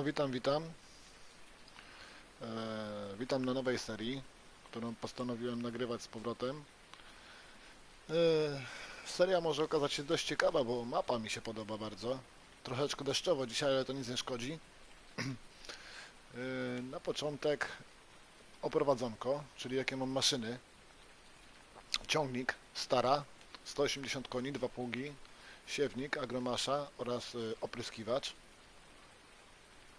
No witam, witam. E, witam na nowej serii, którą postanowiłem nagrywać z powrotem. E, seria może okazać się dość ciekawa, bo mapa mi się podoba bardzo. Troszeczkę deszczowo dzisiaj, ale to nic nie szkodzi. E, na początek oprowadzonko, czyli jakie mam maszyny. Ciągnik Stara, 180 koni, dwa pługi, siewnik Agromasza oraz opryskiwacz.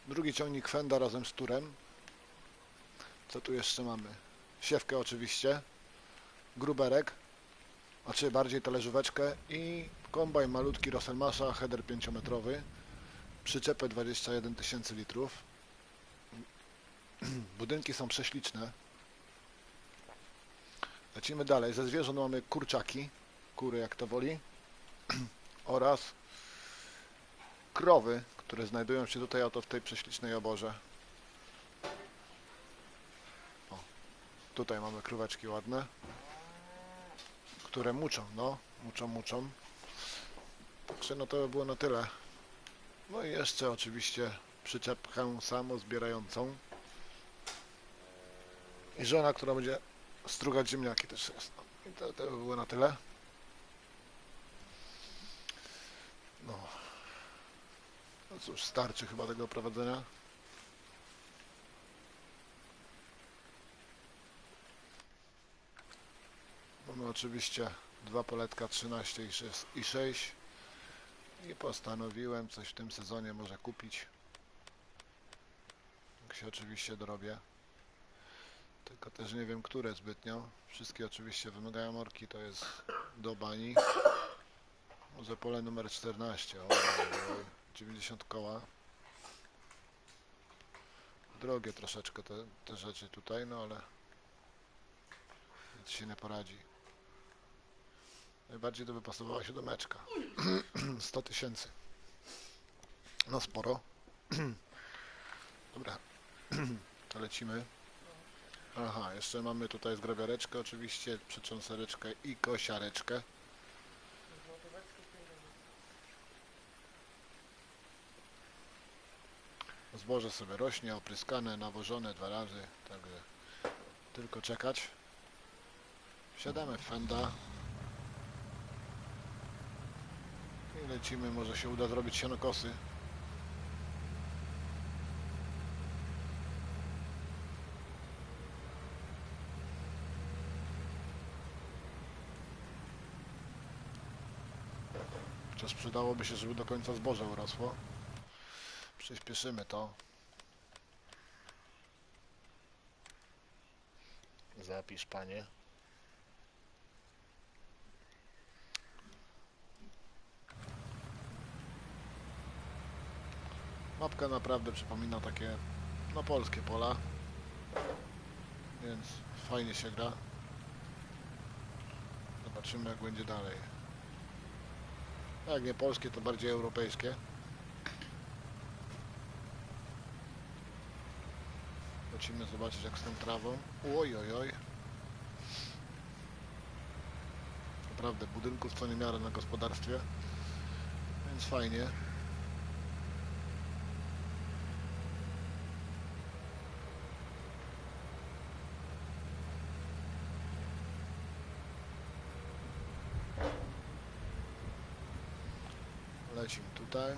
Drugi ciągnik Fenda razem z turem. Co tu jeszcze mamy? Siewkę oczywiście. Gruberek. A czy bardziej talerzóweczkę i kombajn malutki Rosselmasza, header 5-metrowy. Przyczepę 21 tysięcy litrów. Budynki są prześliczne. Lecimy dalej. Ze zwierząt mamy kurczaki, kury jak to woli, oraz krowy, które znajdują się tutaj oto w tej prześlicznej oborze. O, tutaj mamy króweczki ładne, które muczą, no, muczą, muczą. Także no to by było na tyle. No i jeszcze oczywiście przyczepkę samozbierającą. I żona, która będzie strugać ziemniaki też jest. I to, to by było na tyle. No. No cóż, starczy chyba tego prowadzenia. Mamy oczywiście dwa poletka 13 i 6, i 6 i postanowiłem coś w tym sezonie może kupić. Jak się oczywiście dorobię. Tylko też nie wiem, które zbytnio. Wszystkie oczywiście wymagają orki, to jest do bani. Może pole numer 14. O, 90 koła. Drogie troszeczkę te, te rzeczy tutaj, no ale nic się nie poradzi. Najbardziej to by do meczka. 100 tysięcy. No sporo. Dobra. To lecimy. Aha, jeszcze mamy tutaj zgrabiareczkę oczywiście, przetrząsareczkę i kosiareczkę. Zboże sobie rośnie, opryskane, nawożone dwa razy, także tylko czekać. Wsiadamy w fenda. I lecimy, może się uda zrobić sianokosy. Chociaż przydałoby się, żeby do końca zboże urosło. Przyspieszymy to. Zapisz, panie. Mapka naprawdę przypomina takie, no polskie pola. Więc fajnie się gra. Zobaczymy jak będzie dalej. Jak nie polskie, to bardziej europejskie. Lecimy zobaczyć jak z tą trawą. Oj, oj, oj. Naprawdę, budynków co niemiarę na gospodarstwie. Więc fajnie. Lecimy tutaj.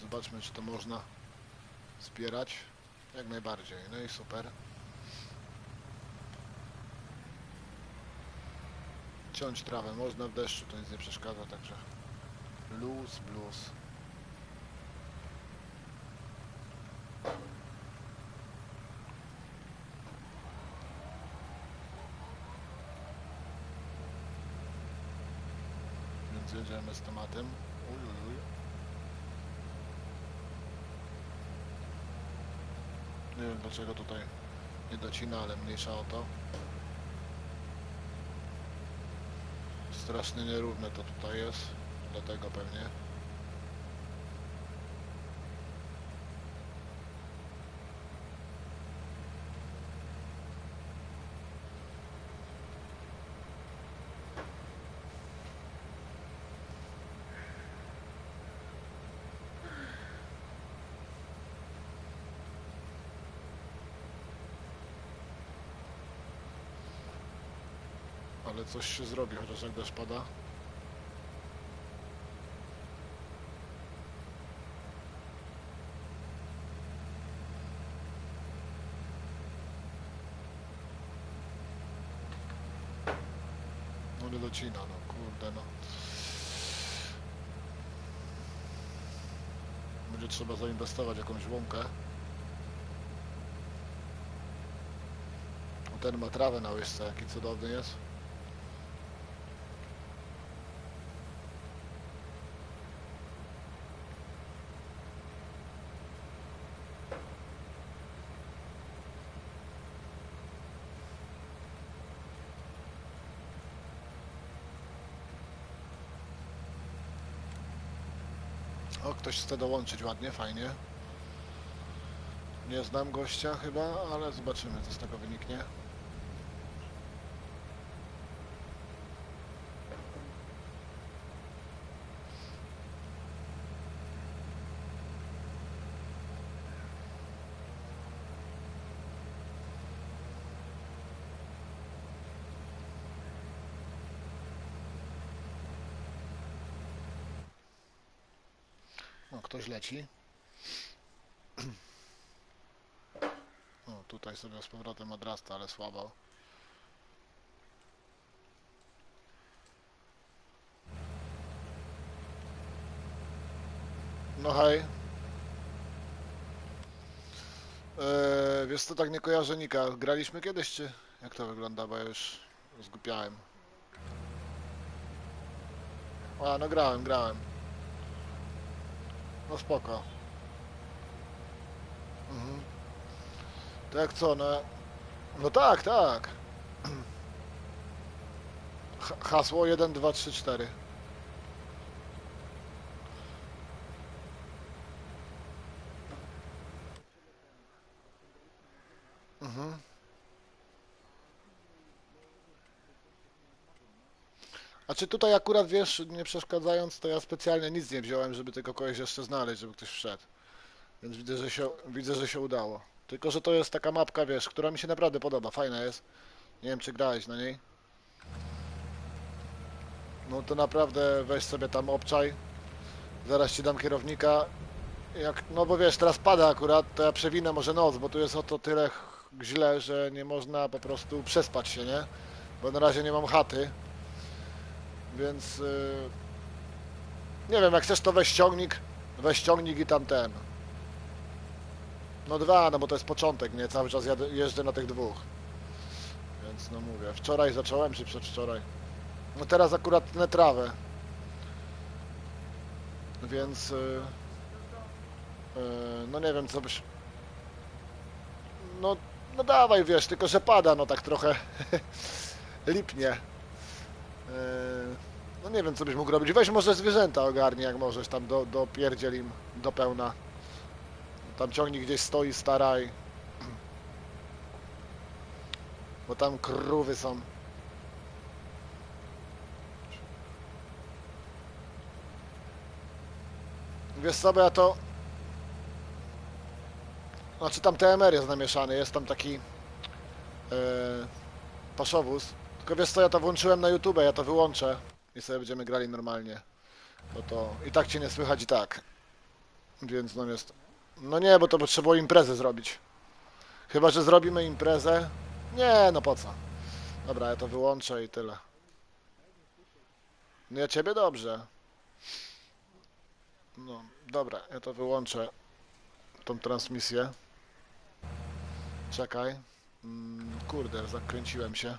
Zobaczmy, czy to można zbierać. Jak najbardziej. No i super. Ciąć trawę można w deszczu, to nic nie przeszkadza, także luz, blues. Więc jedziemy z tematem. Uj, Nie wiem dlaczego tutaj nie docina, ale mniejsza o to. Strasznie nierówne to tutaj jest, dlatego pewnie. Ale coś się zrobi, chociaż jak deszcz pada. No nie docina, no kurde no. Będzie trzeba zainwestować jakąś łąkę. Ten ma trawę na łyżce, jaki cudowny jest. O, ktoś chce dołączyć ładnie, fajnie. Nie znam gościa chyba, ale zobaczymy co z tego wyniknie. O, ktoś leci. O, tutaj sobie z powrotem odrasta, ale słabo. No hej. Eee, wiesz co, tak nie kojarzę Nika. Graliśmy kiedyś, czy jak to wygląda, bo ja już zgupiałem. A, no grałem, grałem. No spoko. Mhm. To jak co, no... No tak, tak. Ha- Hasło 1, 2, 3, 4. Mhm. A czy tutaj akurat wiesz, nie przeszkadzając, to ja specjalnie nic nie wziąłem, żeby tylko kogoś jeszcze znaleźć, żeby ktoś wszedł. Więc widzę, że się, widzę, że się udało. Tylko, że to jest taka mapka, wiesz, która mi się naprawdę podoba, fajna jest. Nie wiem, czy grałeś na niej. No to naprawdę weź sobie tam obczaj. Zaraz ci dam kierownika. Jak, no bo wiesz, teraz pada akurat, to ja przewinę może noc, bo tu jest o to tyle źle, że nie można po prostu przespać się, nie? Bo na razie nie mam chaty. Więc yy, nie wiem, jak chcesz to weź ściągnik, weź ściągnik i tam ten. No dwa, no bo to jest początek, nie? Cały czas jeżdżę na tych dwóch. Więc no mówię, wczoraj zacząłem, czy przedwczoraj? No teraz akurat tnę trawę. Więc yy, no nie wiem co byś... No, no dawaj wiesz, tylko że pada, no tak trochę lipnie. Yy, No nie wiem, co byś mógł robić. Weź może zwierzęta ogarnij, jak możesz, tam do, do pierdziel im do pełna. Tam ciągnik gdzieś stoi, staraj. Bo tam krówy są. Wiesz co, bo ja to... Znaczy tam TMR jest namieszany, jest tam taki... Yy, paszowóz. Tylko wiesz co, ja to włączyłem na YouTube, ja to wyłączę i sobie będziemy grali normalnie. Bo to i tak cię nie słychać i tak. Więc no jest. No nie, bo to by trzeba było imprezę zrobić. Chyba, że zrobimy imprezę. Nie, no po co? Dobra, ja to wyłączę i tyle. No ja ciebie dobrze. No, dobra, ja to wyłączę. Tą transmisję. Czekaj. Mm, kurde, zakręciłem się.